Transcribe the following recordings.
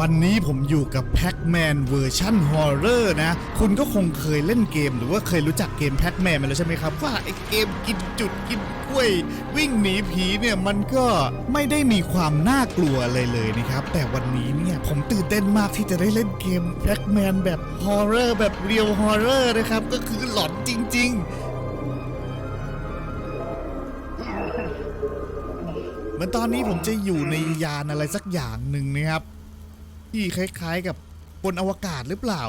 วันนี้ผมอยู่กับแพ็กแมนเวอร์ชันฮอร์เรอร์นะ คุณก็คงเคยเล่นเกม หรือว่าเคยรู้จักเกมแพ็กแมนมาแล้วใช่ไหมครับ ว่าไอ้เกมกินจุดกินกล้วย วิ่งหนีผีเนี่ยมันก็ไม่ได้มีความน่ากลัวเลยเลยนะครับ แต่วันนี้เนี่ยผมตื่นเต้นมากที่จะได้เล่นเกมแพ็กแมนแบบฮอร์เรอร์แบบเรียลฮอร์เรอร์นะครับ ก็คือหลอนจริง ๆเหมือนตอนนี้ผมจะอยู่ในยานอะไรสักอย่างหนึ่งนะครับ ที่คล้ายๆกับบนอวกาศหรือเปล่า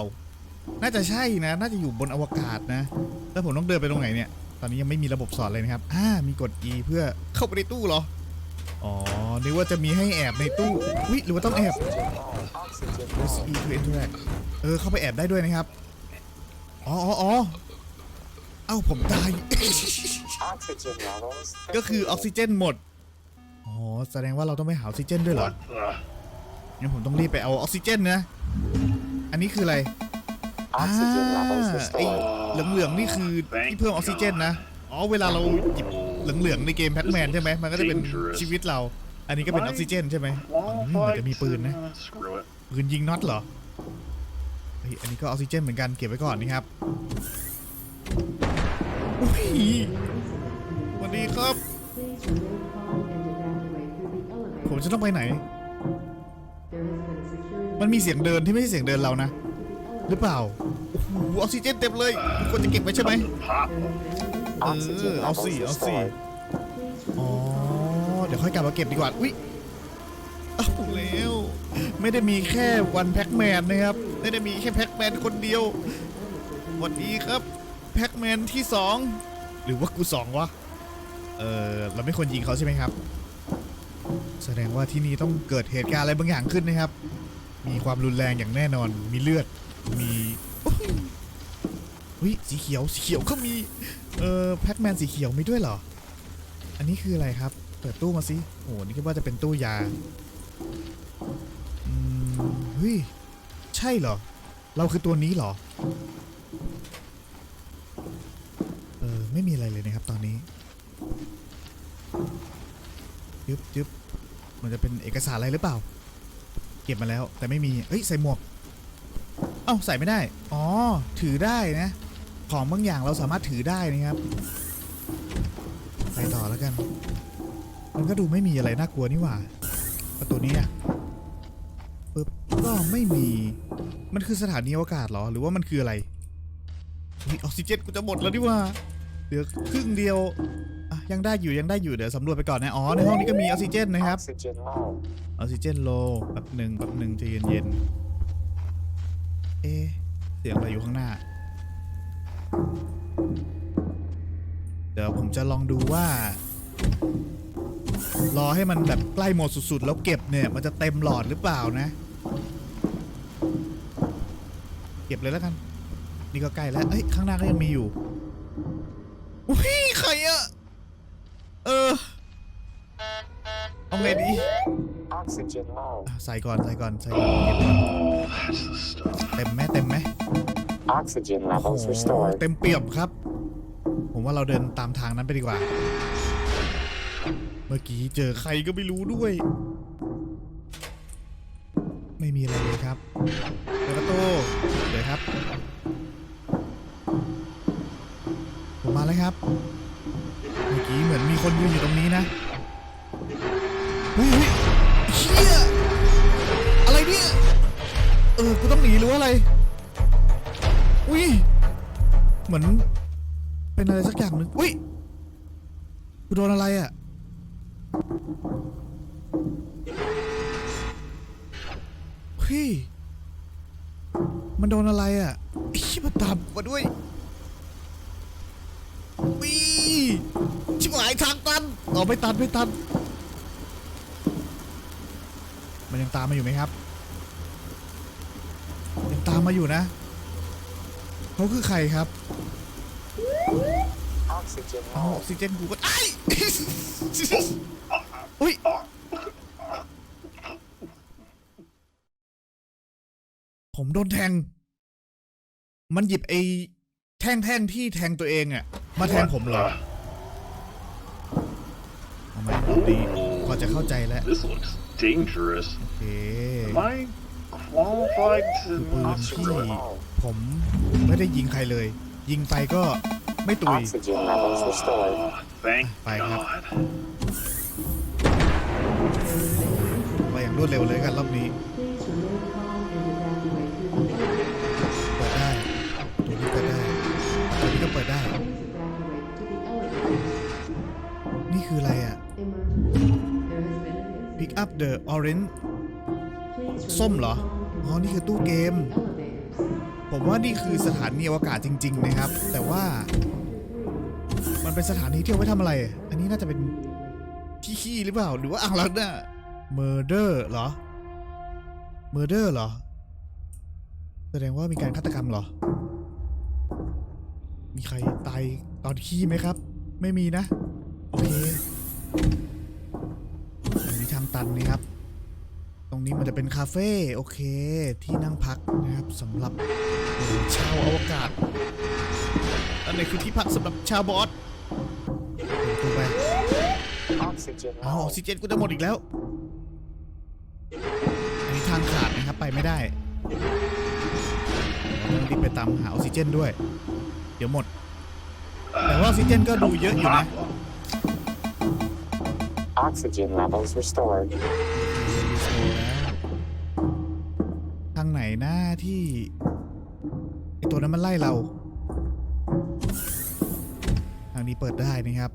น่าจะใช่นะ น่าจะอยู่บนอวกาศนะ แล้วผมต้องเดินไปตรงไหนเนี่ย ตอนนี้ยังไม่มีระบบสอนเลยนะครับ อ่า มีกด E เพื่อเข้าไปในตู้เหรอ อ๋อ นึกว่าจะมีให้แอบในตู้วิหรือว่าต้องแอบ Press E to interact เออ เข้าไปแอบได้ด้วยนะครับ อ๋ออ๋ออ๋อเอ้าผมตาย ก็คือออกซิเจนหมด อ๋อ แสดงว่าเราต้องไปหาออกซิเจนด้วยเหรอ งั้นผมต้องรีบไปเอาออกซิเจนนะ อันนี้คืออะไร Oxygen levels ไอ้ restored. เหลืองๆนี่คือที่เพิ่มออกซิเจนนะ อ๋อ เวลาเราหยิบเหลืองๆในเกมแพ็กแมนใช่ไหม มันก็จะเป็นชีวิตเรา อันนี้ก็เป็นออกซิเจนใช่ไหมอืมเหมือนจะมีปืนนะ Screw it. ปืนยิงน็อตเหรอเฮ้ยอันนี้ก็ออกซิเจนเหมือนกัน เก็บไว้ก่อนนี่ครับอุ้ยสวัสดีครับ ผมจะต้องไปไหน มันมีเสียงเดินที่ไม่ใช่เสียงเดินเรานะ หรือเปล่า โอ้โหออกซิเจนเต็มเลยควรจะเก็บไว้ใช่ไหม Pop. เอ Oxygen อเอา levels สิ เอาสิ restored. อ๋อ เดี๋ยวค่อยกลับมาเก็บดีกว่า อุ้ยเอาแล้ว ไม่ได้มีแค่วันแพ็กแมนนะครับ ไม่ได้มีแค่แพ็กแมนคนเดียวสวัสดีครับ แพ็กแมนที่สอง หรือว่ากูสองวะ เออ เราไม่ควรยิงเขาใช่ไหมครับ แสดงว่าที่นี่ต้องเกิดเหตุการณ์อะไรบางอย่างขึ้นนะครับ มีความรุนแรงอย่างแน่นอน มีเลือด มีอุ้ยสีเขียว สีเขียวก็มี เอ่อ แพ็กแมนสีเขียวมีด้วยเหรอ อันนี้คืออะไรครับ เปิดตู้มาสิ โอ้โหนี่คิดว่าจะเป็นตู้ยา อืมเฮ้ย ใช่เหรอ เราคือตัวนี้เหรอ เออ ไม่มีอะไรเลยนะครับตอนนี้ยึบยึบ มันจะเป็นเอกสารอะไรหรือเปล่า เก็บมาแล้วแต่ไม่มีเฮ้ยใส่หมวก เอ้าใส่ไม่ได้ อ๋อ ถือได้นะ ของบางอย่างเราสามารถถือได้นะครับ ไปต่อแล้วกัน มันก็ดูไม่มีอะไรน่ากลัวนี่หว่า ประตูนี้อะปึ๊บก็ไม่มี มันคือสถานีอวกาศหรอ หรือว่ามันคืออะไรอออกซิเจนกูจะหมดแล้วนี่หว่าเหลือครึ่งเดียว ยังได้อยู่ยังได้อยู่เดี๋ยวสำรวจไปก่อนนะอ๋อในห้องนี้ก็มีออกซิเจนนะครับ Oxygen low. ออกซิเจนโลแป๊บหนึ่งแป๊บหนึ่งใจเย็นๆเอ๊ะเสียงอะไรอยู่ข้างหน้า เดี๋ยวผมจะลองดูว่า รอให้มันแบบใกล้หมดสุดๆ แล้วเก็บเนี่ยมันจะเต็มหลอดหรือเปล่านะ เก็บเลยแล้วกัน นี่ก็ใกล้แล้วเอ้ยข้างหน้าก็ยังมีอยู่อุ้ยใครอะเออ เอาไงดี Oxygen low. อะใส่ก่อนใส่ก่อนใส่ก่อนเก็บก่อน That's the stuff. เต็มไหมเต็มไหม Oxygen โอ้โห levels restored. เต็มเปี่ยมครับ ผมว่าเราเดินตามทางนั้นไปดีกว่า เมื่อกี้เจอใครก็ไม่รู้ด้วย ไม่มีอะไรเลยครับเปิดประตูเลยครับ ผมมาแล้วครับ เมื่อกี้เหมือนมีคนยืนอยู่ตรงนี้นะ มือน เป็นอะไรสักอย่างหนึ่งอุ้ยกูโดนอะไรอะเฮ้ยมันโดนอะไรอะไอ้ชิบมันตามมาด้วยวีชิบหายทางตันเอาไม่ตันไม่ตัน มันยังตามมาอยู่ไหมครับ ยังตามมาอยู่นะเขาคือใครครับ Oxygen เอาอ low. อกซิเจนกูก็ไอ้อุ้ยผมโดนแทง มันหยิบไอ้แท่งๆที่แทงตัวเองอะมาแทงผมเหรอเอาไหมดีพอจะเข้าใจแล้ว This looks dangerous. โอเค Am I Won't like to ปืน not ที่ Oxygen low. ผมไม่ได้ยิงใครเลย ยิงไปก็ ไม่ตุย Oxygen levels restored. Oh, thank Bye, Hap. God. ไปอย่างรวดเร็วเลยกันรอบนี้เปิดได้ตัวนี้เปิดได้ตัวนี้ก็เปิดได้ นี่คืออะไรอะ Pick up the orange ส้มเหรอ อ๋อ นี่คือตู้เกม ผมว่านี่คือสถานีอวกาศจริง ๆ นะครับ แต่ว่า มันเป็นสถานีที่เอาไว้ทำอะไร อันนี้น่าจะเป็นที่ขี้หรือเปล่า หรือว่าอ่างล้างหน้า murder เหรอ murder เหรอ แสดงว่ามีการฆาตกรรมเหรอ มีใครตายตอนขี้ไหมครับ ไม่มีนะ โอเคอันนี้ทางตันนะครับ รงนี้มันจะเป็นคาเฟ่โอเค ที่นั่งพักนะครับสำหรับชาวอวกาศ อันนี้คือที่พักสำหรับชาวบอสเปิดประตูไป Oxygen อ้าวอ low. อกซิเจนกูจะหมดอีกแล้ว อันนี้ทางขาดนะครับไปไม่ได้ต้องรีบไปตามหาออกซิเจนด้วย เดี๋ยวหมด แต่ว่าออกซิเจนก็ดูเยอะอยู่นะ Oxygen levels restored. นหน้าที่ไอตัวนั้นมันไล่เรา ทางนี้เปิดได้นะครับ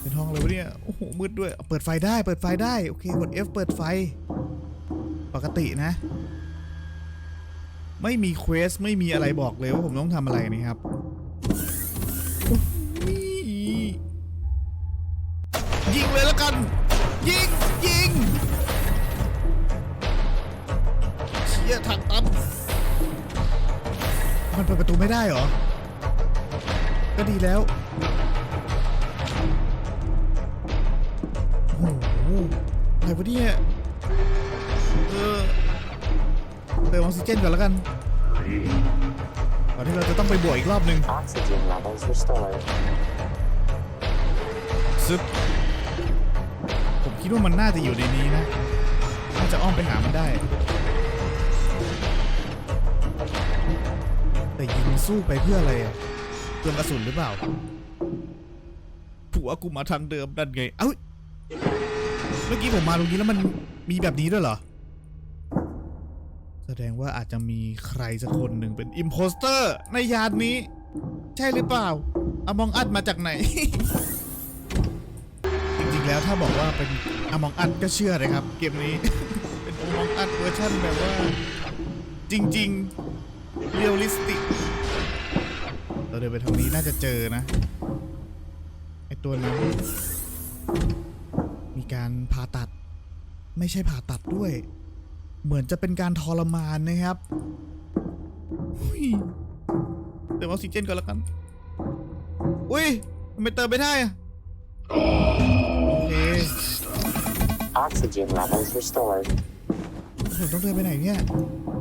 เป็นห้องเลยวะเนี่ย โอ้โห มืดด้วย เปิดไฟได้ เปิดไฟได้ โอเค กด F เปิดไฟ ปกตินะ ไม่มีเควส ไม่มีอะไรบอกเลยว่าผมต้องทำอะไรนะครับ มันเปิดประตูไม่ได้เหรอ ก็ดีแล้วโอ้โหอะไรวะเนี่ยเออเติมออกซิเจนก่อนแล้วกันก่อนที่เราจะต้องไปบวกอีกรอบหนึ่ง Oxygen levels restored. ซึบผมคิดว่ามันน่าจะอยู่ในนี้นะ น่าจะอ้อมไปหามันได้ สู้ไปเพื่ออะไรอะเปลืองกระสุนหรือเปล่า ผัวกูมาทางเดิมนั่นไง เอ้า เมื่อกี้ผมมาตรงนี้แล้วมันมีแบบนี้ด้วยเหรอ แสดงว่าอาจจะมีใครสักคนหนึ่งเป็นอิมโพสเตอร์ในยานนี้ ใช่หรือเปล่าอมองอัดมาจากไหน จริงๆแล้วถ้าบอกว่าเป็นอมองอัดก็เชื่อเลยครับ เกมนี้ เป็นอมองอัดเวอร์ชันแบบว่า จริงๆเรียลลิสติก เราเดินไปทางนี้น่าจะเจอนะไอตัวนั้นมีการผ่าตัด ไม่ใช่ผ่าตัดด้วย เหมือนจะเป็นการทรมานนะครับอุ้ยเติมออกซิเจนก่อนแล้วกัน อุ้ยทำไมเติมไม่ได้อะโอเค Oxygen levels restored. ผมต้องเดินไปไหนเนี่ยอุ้ย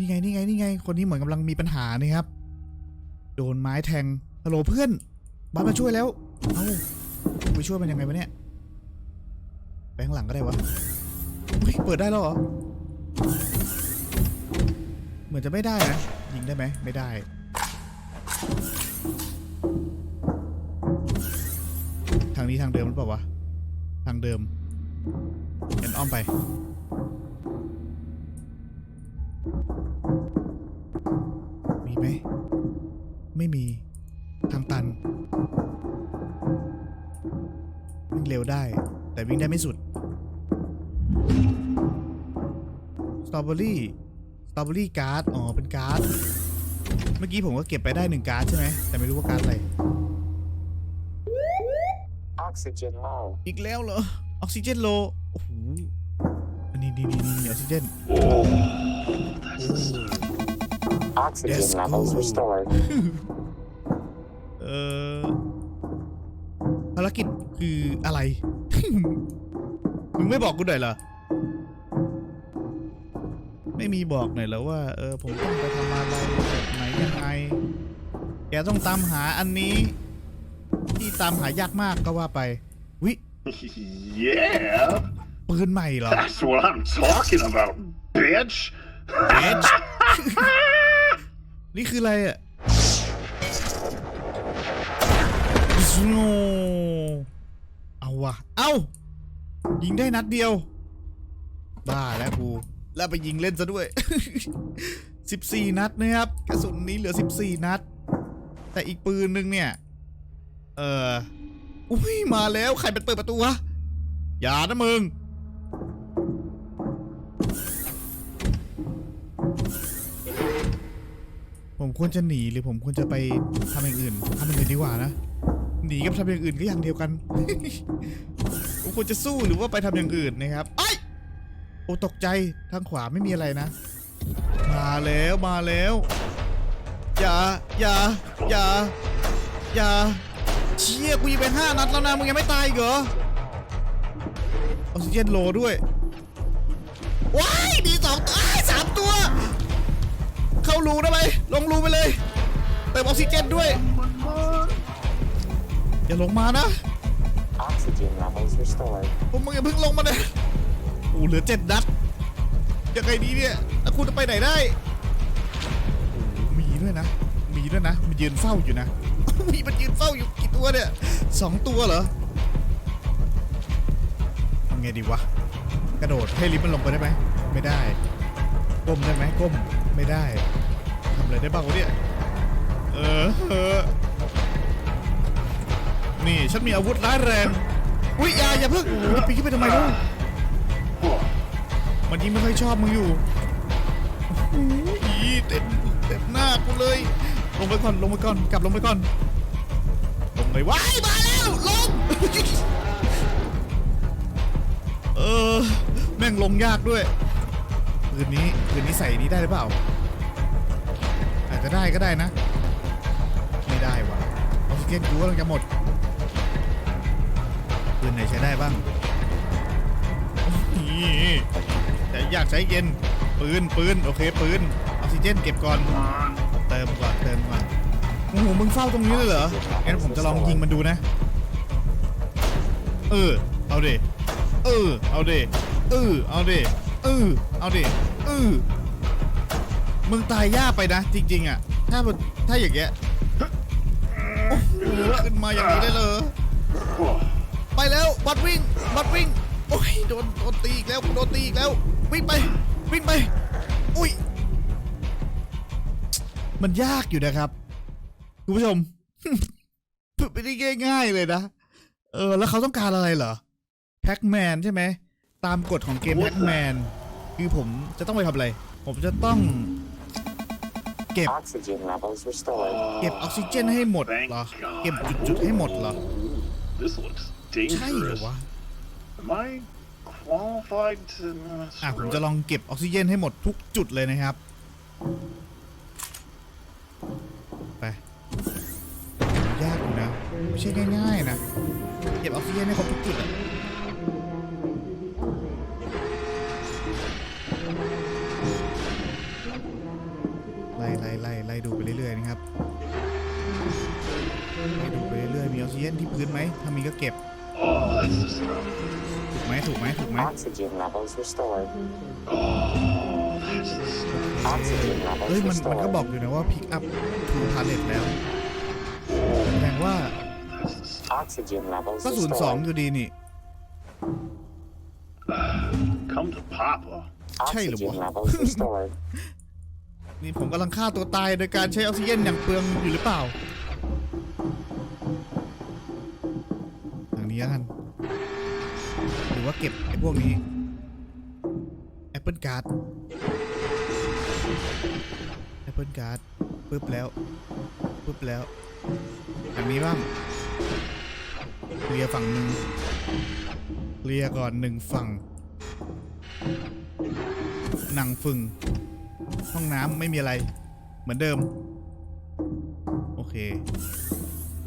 นี่ไงนี่ไงนี่ไง คนนี้เหมือนกำลังมีปัญหานี่ครับ โดนไม้แทงฮัลโหลเพื่อนบ้านมาช่วยแล้วเอ้าไปช่วยมันยังไงวะเนี่ยไปข้างหลังก็ได้วะเฮ้ยเปิดได้แล้วเหรอเหมือนจะไม่ได้นะยิงได้ไหมไม่ได้ทางนี้ทางเดิมหรือเปล่าวะ ทางเดิมเอ็นอ้อมไป มีไหม ไม่มี ทางตัน วิ่งเร็วได้ แต่วิ่งได้ไม่สุด สตรอเบอรี่ สตรอเบอรี่การ์ด อ๋อ เป็นการ์ด เมื่อกี้ผมก็เก็บไปได้หนึ่งการ์ดใช่ไหม แต่ไม่รู้ว่าการ์ดอะไร Oxygen low. อีกแล้วเหรอ ออกซิเจนโล โอ้โห อันนี้นี่นี่นี่ออกซิเจน Oxygen Yes, levels cool. restored. เอ่อภารกิจคืออะไร มึงไม่บอกกูหน่อยเหรอ ไม่มีบอกหน่อยเหรอว่า เออ ผมต้องไปทำอะไรแบบไหนยังไง แกต้องตามหาอันนี้ ที่ตามหายากมากก็ว่าไป วิ yeah. ปืนใหม่เหรอ That's what I'm talking about, bitch. เอชนี่คืออะไรอะสโนเอาวะเอ้า ยิงได้นัดเดียว บ้าแล้วกู แล้วไปยิงเล่นซะด้วย 14 นัดนะครับ กระสุนนี้เหลือ 14 นัด แต่อีกปืนนึงเนี่ย เออ อุ้ย มาแล้ว ใครเป็นเปิดประตูวะ อย่านะมึง ผมควรจะหนีหรือผมควรจะไปทำอย่างอื่นทำอย่างอื่นดีกว่านะหนีกับทำอย่างอื่นก็อย่างเดียวกัน ผมควรจะสู้หรือว่าไปทำอย่างอื่นนะครับไอ้โอ้ตกใจทางขวาไม่มีอะไรนะ มาแล้วมาแล้วอย่าอย่าอย่าอย่าเชี่ยกูยิงไปห้านัดแล้วนะมึงยังไม่ตายอีกเหรอออกซิเจนโลด้วยว้ายมีสองตัวสามตัว เข้ารูได้ไหมลงรูไปเลยเติมออกซิเจนด้วย อย่าลงมานะ Oxygen levels restored. พวกมึงอย่าเพิ่งลงมาเลยโอ้เหลือเจ็ดนัดยังไงดีเนี่ยแล้วคุณจะไปไหนได้มีด้วยนะ มีด้วยนะ มันยืนเฝ้าอยู่นะ มีมันยืนเฝ้าอยู่กี่ตัวเนี่ยสองตัวเหรอทำไงดีวะ กระโดดให้ลิฟต์มันลงไปได้ไหม ไม่ได้ ก้มได้ไหมก้ม ไม่ได้ อะไรได้บ้างวะเนี่ย เออเออนี่ฉันมีอาวุธร้ายแรง อุ้ยอย่าอย่าเพิ่งอย่าปีนขึ้นไปทำไมลูกมันยิงไม่ค่อยชอบมึงอยู่อีเต็มเต็มหน้ากูเลย ลงไปก่อนลงไปก่อนกลับลงไปก่อน ลงไปว้ายมาแล้วลง เออ แม่งลงยากด้วย คืนนี้คืนนี้ใส่นี้ได้หรือเปล่า จจะได้ก็ได้นะ ไม่ได้ว่ะออกซิเจนกูกำลังจะหมดปืนไหนใช้ได้บ้างนี่แต่อยากใช้เย็นปืนปืนโอเคปืนออกซิเจนเก็บก่อน เติมก่อนเติมก่อนโอ้โหมึงเฝ้าตรงนี้เลยเหรองั้นผมจะลองยิงมันดูนะ เออ เอาดิเออ เอาดิเออ เอาดิเออ เอาดิเออ มึงตายยากไปนะ จริง ๆ อะ ถ้ามันถ้าอย่างเงี้ยโอ้โหขึ้นมาอย่างนี้ได้เลยไปแล้วบัดวิ่งบัดวิ่งโอ้ยโดนโดนตีอีกแล้วโดนตีอีกแล้ว วิ่งไป วิ่งไป อุ้ย มันยากอยู่นะครับคุณผู้ชมไม่ได้ง่ายๆเลยนะ เออ แล้วเขาต้องการอะไรเหรอแพ็กแมนใช่ไหม ตามกฎของเกมแพ็กแมนคือผมจะต้องไปทำอะไร ผมจะต้อง เก็บ Oxygen levels restored. เก็บออกซิเจนให้หมดเหรอ เก็บจุดๆให้หมดเหรอ This looks ใช่เหรอ dangerous. วะ Am I qualified to? uh, อะ ผม screw จะ it? ลองเก็บออกซิเจนให้หมดทุกจุดเลยนะครับ ไป ยากอยู่นะ ไม่ใช่ง่ายๆนะ เก็บออกซิเจนให้ครบทุกจุดอะ ดูไปเรื่อยๆนะครับไล่ดูไปเรื่อยๆมีออกซิเจนที่พื้นไหมถ้ามีก็เก็บ Oh, that's just not. ถูกไหมถูกไหมถูกไหม Oxygen levels restored. Oh, that's just. Oxygen เฮ้ย levels มันมันก็ restored. บอกอยู่นะว่า pick up to pallet แล้วแสดงว่า That's just. Oxygen levels ก็ศูนย์สอง restored. อยู่ดีนี่ Come to Papa. ใช่เหรอ Oxygen วะ levels restored. นี่ผมกำลังฆ่าตัวตายโดยการใช้ออกซิเจนอย่างเปลืองอยู่หรือเปล่า ทางนี้แล้วกันหรือว่าเก็บไอ้พวกนี้ Apple Card Apple Card ปึ๊บแล้วปึ๊บแล้วอันนี้บ้างเคลียร์ฝั่งหนึ่งเคลียร์ก่อนหนึ่งฝั่งหนังฟึ่ง ห้องน้ำไม่มีอะไร เหมือนเดิม โอเค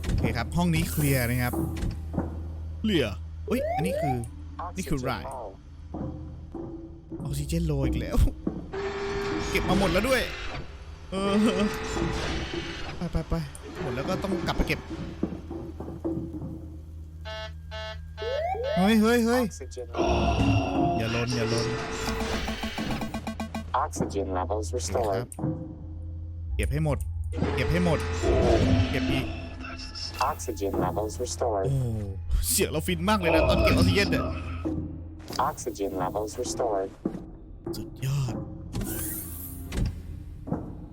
โอเคครับ ห้องนี้เคลียร์นะครับเคลียร์อุ้ยอันนี้คือ นี่คือ Oxygen right. low. ออกซิเจนโลอีกแล้ว เก็บมาหมดแล้วด้วย เออ ไปไปไปหมดแล้วก็ต้องกลับไปเก็บ เฮ้ยเฮ้ยเฮ้ยอย่าลนอย่าลน Oxygen levels ครั restored. บเก็บให้หมด เก็บให้หมด เก็บอีก That's the stuff. Oxygen levels โอ้ restored. เสียงเราฟินมากเลยนะตอนเก็บออกซิเจนเนี่ย Oxygen levels restored. สุดยอด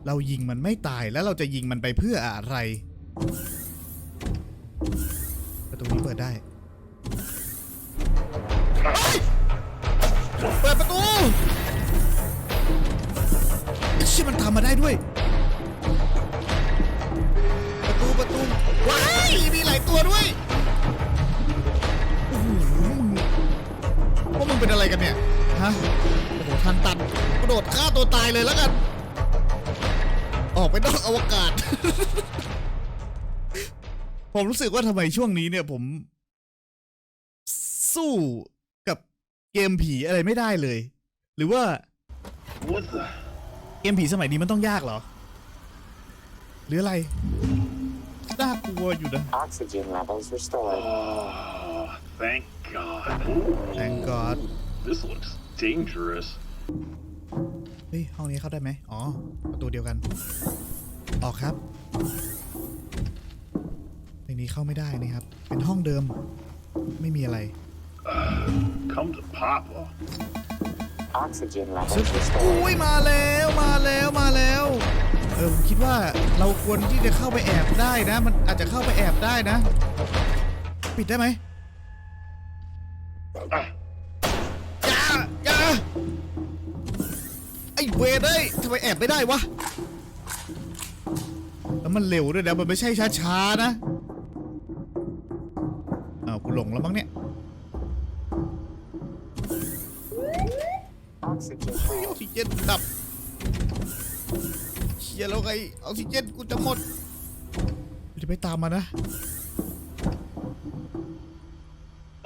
เรายิงมันไม่ตายแล้วเราจะยิงมันไปเพื่ออะไร ประตูนี้เปิดได้เฮ้ยเปิดประตู ชี่ยมันทำมาได้ด้วย ประตูประตูว้ายมีหลายตัวด้วยโอ้โหมึงพว่ามึงเป็นอะไรกันเนี่ยฮะโอ้โหทันตันกระโดดฆ่าตัวตายเลยแล้วกัน ออกไปนอกอวกาศ ผมรู้สึกว่าทำไมช่วงนี้เนี่ยผม สู้กับเกมผีอะไรไม่ได้เลย หรือว่า What the? เกมผีสมัยนี้มันต้องยากเหรอ หรืออะไร น่ากลัวอยู่นะ Oxygen levels restored. Oh, thank God. Ooh, Thank God this looks dangerous. เฮ้ยห้องนี้เข้าได้ไหมอ๋อ ประตูเดียวกัน ออกครับ ในนี้เข้าไม่ได้นะครับ เป็นห้องเดิม ไม่มีอะไร Come to Papa. อุ้ย restored. มาแล้วมาแล้วมาแล้ว เออผมคิดว่าเราควรที่จะเข้าไปแอบได้นะ มันอาจจะเข้าไปแอบได้นะ ปิดได้ไหม Ah, อย่าอย่าไอ้เวรเอ้ยทำไมแอบไม่ได้วะแล้วมันเร็วด้วยนะมันไม่ใช่ช้าๆนะอ้าวกูหลงแล้วมั้งเนี่ย ออกซิเจนกูจะหมดกูจะไปตามมานะ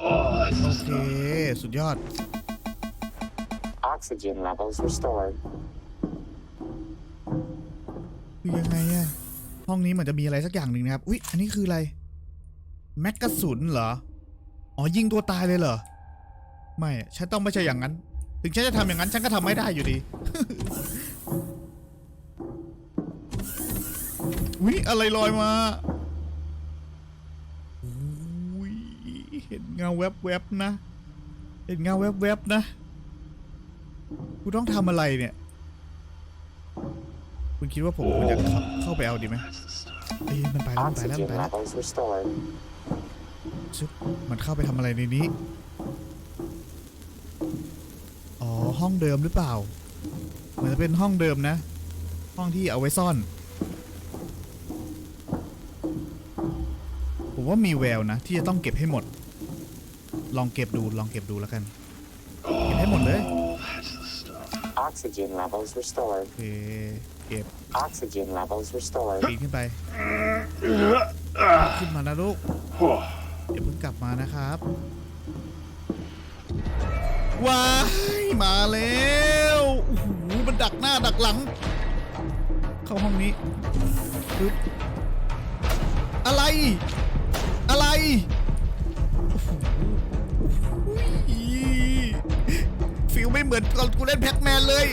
oh, that's โอ the เค stuff. สุดยอด Oxygen levels restored. คือยังไงอะห้องนี้เหมือนจะมีอะไรสักอย่างหนึ่งนะครับ อุ๊ย อันนี้คืออะไร แม็กกาสุนเหรอ อ๋อ ยิงตัวตายเลยเหรอ ไม่อะฉันต้องไม่ใช่อย่างนั้น ถึงฉันจะทำอย่างนั้น ฉันก็ทำไม่ได้อยู่ดี ยอะไรลอยมาอุ๊ยเห็นเงาแวบๆนะ เห็นเงาแวบๆนะ กูต้องทำอะไรเนี่ย คุณคิดว่าผมควรจะเข้าเข้าไปเอาดีไหม That's the stuff. เอ้ยมันไปแล้วมันไปแล้วมัน Oxygen ไปแล้ว levels restored. ชึบมันเข้าไปทำอะไรในนี้ อ๋อ ห้องเดิมหรือเปล่า เหมือนจะเป็นห้องเดิมนะ ห้องที่เอาไว้ซ่อน ผมว่ามีแววนะ ที่จะต้องเก็บให้หมด ลองเก็บดูลองเก็บดูแล้วกัน เก็บให้หมดเลย Oh, that's the stuff. Oxygen levels restored. โอเคเก็บ Oxygen levels restored. ปีนขึ้นไป Ah, ขึ้นมานะลูก oh, อย่าเพิ่งกลับมานะครับว้ายมาแล้วโอ้โหมันดักหน้าดักหลัง เข้าห้องนี้ปึ๊บอะไร อะไรฟิลไม่เหมือนตอนกูเล่นแพ็กแมนเลย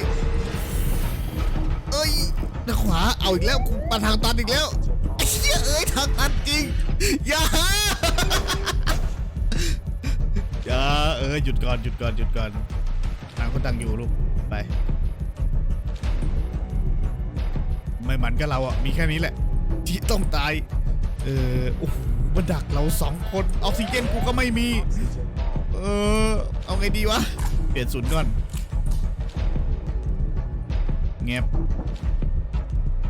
เอ้ยทางขวา เอาอีกแล้วกูมาทางตันอีกแล้วไอ้เหี้ยเอ้ยทางตันจริง อย่าอย่าเออหยุดก่อนหยุดก่อนหยุดก่อนต่างคนต่างอยู่ลูก ไป ไม่มันก็เราอะ มีแค่นี้แหละ ที่ต้องตาย เออโอ้ มันดักเราสองคนออกซิเจนกูก็ไม่มี เออ เอาไงดีวะ เปลี่ยนศูนย์ก่อนเงียบ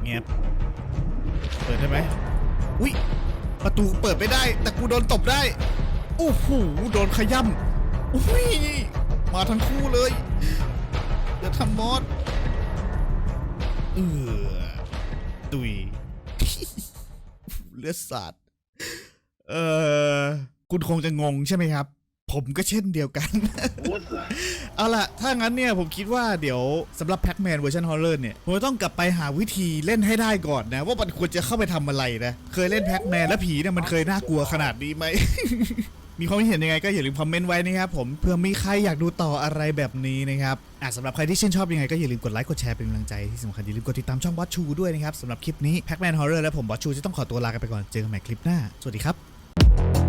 เงียบเปิดได้ไหมอุ้ยประตูเปิดไม่ได้ แต่กูโดนตบได้โอ้โหโดนขย้ำอุ้ยมาทั้งคู่เลยเดี๋ยวทำมอสเออตุยเลือดสาด เออคุณคงจะงงใช่ไหมครับ ผมก็เช่นเดียวกัน เอาล่ะ ถ้างั้นเนี่ยผมคิดว่าเดี๋ยวสำหรับแพ็กแมนเวอร์ชันฮอลเลอร์เนี่ย ผมต้องกลับไปหาวิธีเล่นให้ได้ก่อนนะ ว่ามันควรจะเข้าไปทำอะไรนะ เคยเล่นแพ็กแมนแล้วผีเนี่ยมันเคยน่ากลัวขนาดนี้ไหม มีความคิดเห็นยังไงก็อย่าลืมคอมเมนต์ไว้นะครับผมเพื่อมีใครอยากดูต่ออะไรแบบนี้นะครับอะสำหรับใครที่ชื่นชอบยังไงก็อย่าลืมกดไลค์กดแชร์เป็นกำลังใจที่สำคัญอย่าลืมกดติดตามช่องบอสชูด้วยนะครับสำหรับคลิปนี้แพ็กแมนฮอร์เรอร์และผมบอสชูจะต้องขอตัวลากันไปก่อนเจอกันใหม่คลิปหน้าสวัสดีครับ you